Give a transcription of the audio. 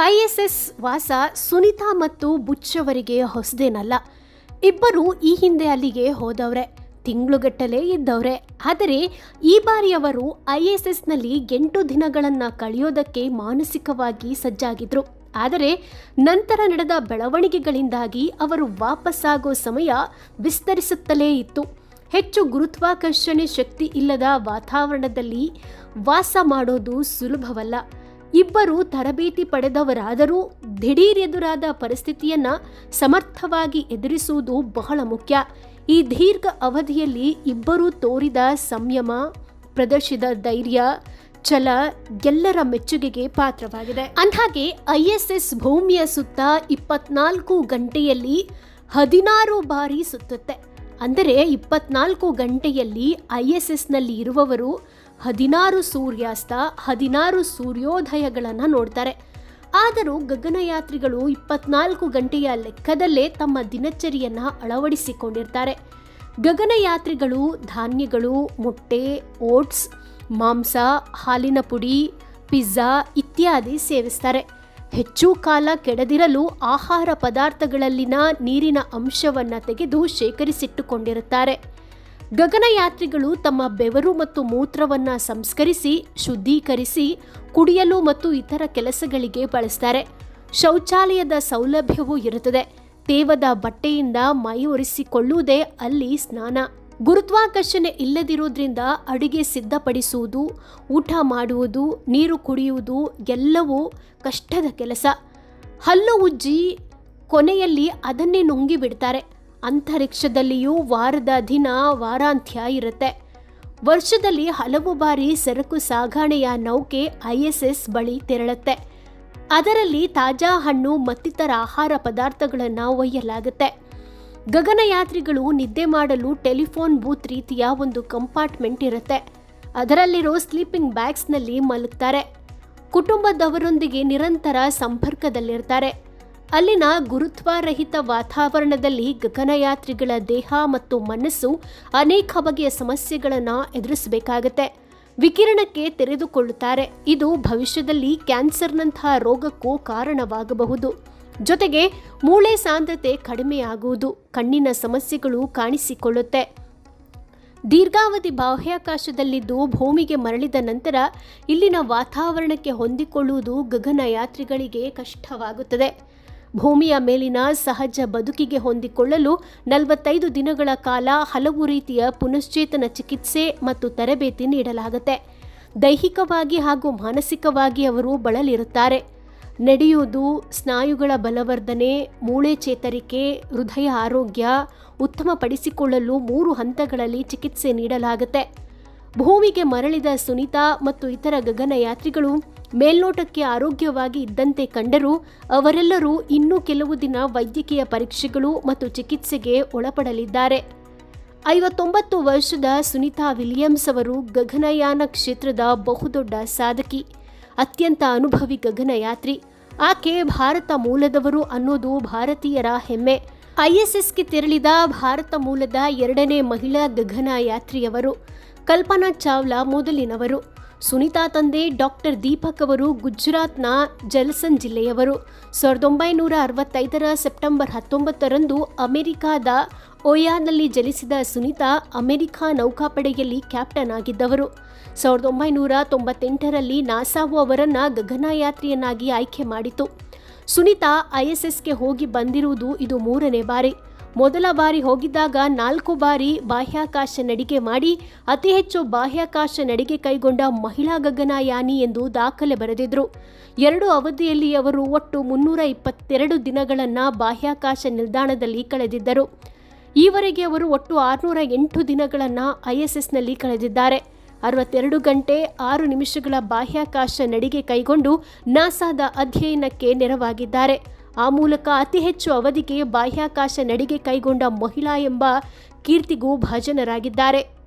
ISS ವಾಸ ಸುನಿತಾ ಮತ್ತು ಬುಚ್ಚವರಿಗೆ ಹೊಸದೇನಲ್ಲ. ಇಬ್ಬರು ಈ ಹಿಂದೆ ಅಲ್ಲಿಗೆ ಹೋದವ್ರೆ. ತಿಂಗಳುಗಟ್ಟಲೆ ಇದ್ದವ್ರೆ. ಆದರೆ ಈ ಬಾರಿ ಅವರು ಐ ಎಸ್ ಎಸ್ನಲ್ಲಿ ಎಂಟು ದಿನಗಳನ್ನು ಕಳೆಯೋದಕ್ಕೆ ಮಾನಸಿಕವಾಗಿ ಸಜ್ಜಾಗಿದ್ರು. ಆದರೆ ನಂತರ ನಡೆದ ಬೆಳವಣಿಗೆಗಳಿಂದಾಗಿ ಅವರು ವಾಪಸ್ಸಾಗೋ ಸಮಯ ವಿಸ್ತರಿಸುತ್ತಲೇ ಇತ್ತು. ಹೆಚ್ಚು ಗುರುತ್ವಾಕರ್ಷಣೆ ಶಕ್ತಿ ಇಲ್ಲದ ವಾತಾವರಣದಲ್ಲಿ ವಾಸ ಮಾಡೋದು ಸುಲಭವಲ್ಲ. ಇಬ್ಬರು ತರಬೇತಿ ಪಡೆದವರಾದರೂ ದಿಢೀರ್ ಎದುರಾದ ಪರಿಸ್ಥಿತಿಯನ್ನ ಸಮರ್ಥವಾಗಿ ಎದುರಿಸುವುದು ಬಹಳ ಮುಖ್ಯ. ಈ ದೀರ್ಘ ಅವಧಿಯಲ್ಲಿ ಇಬ್ಬರು ತೋರಿದ ಸಂಯಮ, ಪ್ರದರ್ಶಿದ ಧೈರ್ಯ, ಛಲ ಎಲ್ಲರ ಮೆಚ್ಚುಗೆಗೆ ಪಾತ್ರವಾಗಿದೆ. ಅಂದ್ಹಾಗೆ ಐ ಭೂಮಿಯ ಸುತ್ತ ಇಪ್ಪತ್ನಾಲ್ಕು ಗಂಟೆಯಲ್ಲಿ ಹದಿನಾರು ಬಾರಿ ಸುತ್ತುತ್ತೆ. ಅಂದರೆ ಇಪ್ಪತ್ನಾಲ್ಕು ಗಂಟೆಯಲ್ಲಿ ಐ ಎಸ್ ಎಸ್ನಲ್ಲಿ ಇರುವವರು ಹದಿನಾರು ಸೂರ್ಯಾಸ್ತ, ಹದಿನಾರು ಸೂರ್ಯೋದಯಗಳನ್ನು ನೋಡ್ತಾರೆ. ಆದರೂ ಗಗನಯಾತ್ರಿಗಳು ಇಪ್ಪತ್ನಾಲ್ಕು ಗಂಟೆಯ ಲೆಕ್ಕದಲ್ಲೇ ತಮ್ಮ ದಿನಚರಿಯನ್ನು ಅಳವಡಿಸಿಕೊಂಡಿರ್ತಾರೆ. ಗಗನಯಾತ್ರಿಗಳು ಧಾನ್ಯಗಳು, ಮೊಟ್ಟೆ, ಓಟ್ಸ್, ಮಾಂಸ, ಹಾಲಿನ ಪುಡಿ, ಪಿಜ್ಜಾ ಇತ್ಯಾದಿ ಸೇವಿಸ್ತಾರೆ. ಹೆಚ್ಚು ಕಾಲ ಕೆಡದಿರಲು ಆಹಾರ ಪದಾರ್ಥಗಳಲ್ಲಿನ ನೀರಿನ ಅಂಶವನ್ನು ತೆಗೆದು ಶೇಖರಿಸಿಟ್ಟುಕೊಂಡಿರುತ್ತಾರೆ. ಗಗನಯಾತ್ರಿಗಳು ತಮ್ಮ ಬೆವರು ಮತ್ತು ಮೂತ್ರವನ್ನ ಸಂಸ್ಕರಿಸಿ, ಶುದ್ಧೀಕರಿಸಿ, ಕುಡಿಯಲು ಮತ್ತು ಇತರ ಕೆಲಸಗಳಿಗೆ ಬಳಸ್ತಾರೆ. ಶೌಚಾಲಯದ ಸೌಲಭ್ಯವೂ ಇರುತ್ತದೆ. ತೇವದ ಬಟ್ಟೆಯಿಂದ ಮೈ ಒರೆಸಿಕೊಳ್ಳುವುದೇ ಅಲ್ಲಿ ಸ್ನಾನ. ಗುರುತ್ವಾಕರ್ಷಣೆ ಇಲ್ಲದಿರುವುದರಿಂದ ಅಡುಗೆ ಸಿದ್ಧಪಡಿಸುವುದು, ಊಟ ಮಾಡುವುದು, ನೀರು ಕುಡಿಯುವುದು ಎಲ್ಲವೂ ಕಷ್ಟದ ಕೆಲಸ. ಹಲ್ಲು ಉಜ್ಜಿ ಕೊನೆಯಲ್ಲಿ ಅದನ್ನೇ ನುಂಗಿ ಬಿಡ್ತಾರೆ ಅಂತರಿಕ್ಷದಲ್ಲಿಯೂ ವಾರದ ದಿನ ವಾರಾಂತ್ಯ ಇರುತ್ತೆ. ವರ್ಷದಲ್ಲಿ ಹಲವು ಬಾರಿ ಸರಕು ಸಾಗಾಣೆಯ ನೌಕೆ ಐ ಬಳಿ ತೆರಳುತ್ತೆ. ಅದರಲ್ಲಿ ತಾಜಾ ಹಣ್ಣು ಮತ್ತಿತರ ಆಹಾರ ಪದಾರ್ಥಗಳನ್ನು ಒಯ್ಯಲಾಗುತ್ತೆ. ಗಗನಯಾತ್ರಿಗಳು ನಿದ್ದೆ ಮಾಡಲು ಟೆಲಿಫೋನ್ ಬೂತ್ ರೀತಿಯ ಒಂದು ಕಂಪಾರ್ಟ್ಮೆಂಟ್ ಇರುತ್ತೆ. ಅದರಲ್ಲಿರೋ ಸ್ಲೀಪಿಂಗ್ ಬ್ಯಾಗ್ಸ್ನಲ್ಲಿ ಮಲಗ್ತಾರೆ. ಕುಟುಂಬದವರೊಂದಿಗೆ ನಿರಂತರ ಸಂಪರ್ಕದಲ್ಲಿರ್ತಾರೆ. ಅಲ್ಲಿನ ಗುರುತ್ವಾರಹಿತ ವಾತಾವರಣದಲ್ಲಿ ಗಗನಯಾತ್ರಿಗಳ ದೇಹ ಮತ್ತು ಮನಸ್ಸು ಅನೇಕ ಬಗೆಯ ಸಮಸ್ಯೆಗಳನ್ನು ಎದುರಿಸಬೇಕಾಗತ್ತೆ. ವಿಕಿರಣಕ್ಕೆ ತೆರೆದುಕೊಳ್ಳುತ್ತಾರೆ. ಇದು ಭವಿಷ್ಯದಲ್ಲಿ ಕ್ಯಾನ್ಸರ್ನಂತಹ ರೋಗಕ್ಕೂ ಕಾರಣವಾಗಬಹುದು. ಜೊತೆಗೆ ಮೂಳೆ ಸಾಂದ್ರತೆ ಕಡಿಮೆಯಾಗುವುದು, ಕಣ್ಣಿನ ಸಮಸ್ಯೆಗಳು ಕಾಣಿಸಿಕೊಳ್ಳುತ್ತೆ. ದೀರ್ಘಾವಧಿ ಬಾಹ್ಯಾಕಾಶದಲ್ಲಿದ್ದು ಭೂಮಿಗೆ ಮರಳಿದ ನಂತರ ಇಲ್ಲಿನ ವಾತಾವರಣಕ್ಕೆ ಹೊಂದಿಕೊಳ್ಳುವುದು ಗಗನಯಾತ್ರಿಗಳಿಗೆ ಕಷ್ಟವಾಗುತ್ತದೆ. ಭೂಮಿಯ ಮೇಲಿನ ಸಹಜ ಬದುಕಿಗೆ ಹೊಂದಿಕೊಳ್ಳಲು ನಲವತ್ತೈದು ದಿನಗಳ ಕಾಲ ಹಲವು ರೀತಿಯ ಪುನಶ್ಚೇತನ ಚಿಕಿತ್ಸೆ ಮತ್ತು ತರಬೇತಿ ನೀಡಲಾಗುತ್ತೆ. ದೈಹಿಕವಾಗಿ ಹಾಗೂ ಮಾನಸಿಕವಾಗಿ ಅವರು ಬಳಲಿರುತ್ತಾರೆ. ನಡೆಯುವುದು ಸ್ನಾಯುಗಳ ಬಲವರ್ಧನೆ, ಮೂಳೆ ಚೇತರಿಕೆ, ಹೃದಯ ಆರೋಗ್ಯ ಉತ್ತಮಪಡಿಸಿಕೊಳ್ಳಲು ಮೂರು ಹಂತಗಳಲ್ಲಿ ಚಿಕಿತ್ಸೆ ನೀಡಲಾಗುತ್ತೆ. ಭೂಮಿಗೆ ಮರಳಿದ ಸುನೀತಾ ಮತ್ತು ಇತರ ಗಗನಯಾತ್ರಿಗಳು ಮೇಲ್ನೋಟಕ್ಕೆ ಆರೋಗ್ಯವಾಗಿ ಇದ್ದಂತೆ ಕಂಡರೂ ಅವರೆಲ್ಲರೂ ಇನ್ನೂ ಕೆಲವು ದಿನ ವೈದ್ಯಕೀಯ ಪರೀಕ್ಷೆಗಳು ಮತ್ತು ಚಿಕಿತ್ಸೆಗೆ ಒಳಪಡಲಿದ್ದಾರೆ. ಐವತ್ತೊಂಬತ್ತು ವರ್ಷದ ಸುನೀತಾ ವಿಲಿಯಮ್ಸ್ ಅವರು ಗಗನಯಾನ ಕ್ಷೇತ್ರದ ಬಹುದೊಡ್ಡ ಸಾಧಕಿ, ಅತ್ಯಂತ ಅನುಭವಿ ಗಗನಯಾತ್ರಿ. ಆಕೆ ಭಾರತ ಮೂಲದವರು ಅನ್ನೋದು ಭಾರತೀಯರ ಹೆಮ್ಮೆ. ಐಎಸ್ಎಸ್ಗೆ ತೆರಳಿದ ಭಾರತ ಮೂಲದ ಎರಡನೇ ಮಹಿಳಾ ಗಗನಯಾತ್ರಿಯವರು ಕಲ್ಪನಾ ಚಾವ್ಲಾ ಮೊದಲಿನವರು. ಸುನೀತಾ ತಂದೆ ಡಾಕ್ಟರ್ ದೀಪಕ್ ಅವರು ಗುಜರಾತ್ನ ಜಲಸನ್ ಜಿಲ್ಲೆಯವರು. ಸಾವಿರದ ಒಂಬೈನೂರ ಅರವತ್ತೈದರ ಸೆಪ್ಟೆಂಬರ್ ಹತ್ತೊಂಬತ್ತರಂದು ಅಮೆರಿಕಾದ ಓಯಾದಲ್ಲಿ ಜಲಿಸಿದ ಸುನೀತಾ ಅಮೆರಿಕ ನೌಕಾಪಡೆಯಲ್ಲಿ ಕ್ಯಾಪ್ಟನ್ ಆಗಿದ್ದವರು. ಸಾವಿರದ ಒಂಬೈನೂರ ತೊಂಬತ್ತೆಂಟರಲ್ಲಿ ನಾಸಾವು ಅವರನ್ನು ಗಗನಯಾತ್ರಿಯನ್ನಾಗಿ ಆಯ್ಕೆ ಮಾಡಿತು. ಸುನೀತಾ ಐಎಸ್ಎಸ್ಗೆ ಹೋಗಿ ಬಂದಿರುವುದು ಇದು ಮೂರನೇ ಬಾರಿ. ಮೊದಲ ಬಾರಿ ಹೋಗಿದ್ದಾಗ ನಾಲ್ಕು ಬಾರಿ ಬಾಹ್ಯಾಕಾಶ ನಡಿಗೆ ಮಾಡಿ, ಅತಿ ಹೆಚ್ಚು ಬಾಹ್ಯಾಕಾಶ ನಡಿಗೆ ಕೈಗೊಂಡ ಮಹಿಳಾ ಗಗನಯಾನಿ ಎಂದು ದಾಖಲೆ ಬರೆದಿದ್ರು. ಎರಡು ಅವಧಿಯಲ್ಲಿ ಅವರು ಒಟ್ಟು ಮುನ್ನೂರ ಇಪ್ಪತ್ತೆರಡು ದಿನಗಳನ್ನು ಬಾಹ್ಯಾಕಾಶ ನಿಲ್ದಾಣದಲ್ಲಿ ಕಳೆದಿದ್ದರು. ಈವರೆಗೆ ಅವರು ಒಟ್ಟು ಆರುನೂರ ಎಂಟು ದಿನಗಳನ್ನು ಐಎಸ್ಎಸ್ನಲ್ಲಿ ಕಳೆದಿದ್ದಾರೆ. ಅರವತ್ತೆರಡು ಗಂಟೆ ಆರು ನಿಮಿಷಗಳ ಬಾಹ್ಯಾಕಾಶ ನಡಿಗೆ ಕೈಗೊಂಡು ನಾಸಾದ ಅಧ್ಯಯನಕ್ಕೆ ನೆರವಾಗಿದ್ದಾರೆ. ಆ ಮೂಲಕ ಅತಿ ಹೆಚ್ಚು ಅವಧಿಗೆ ಬಾಹ್ಯಾಕಾಶ ನಡಿಗೆ ಕೈಗೊಂಡ ಮಹಿಳಾ ಎಂಬ ಕೀರ್ತಿಗೂ ಭಾಜನರಾಗಿದ್ದಾರೆ.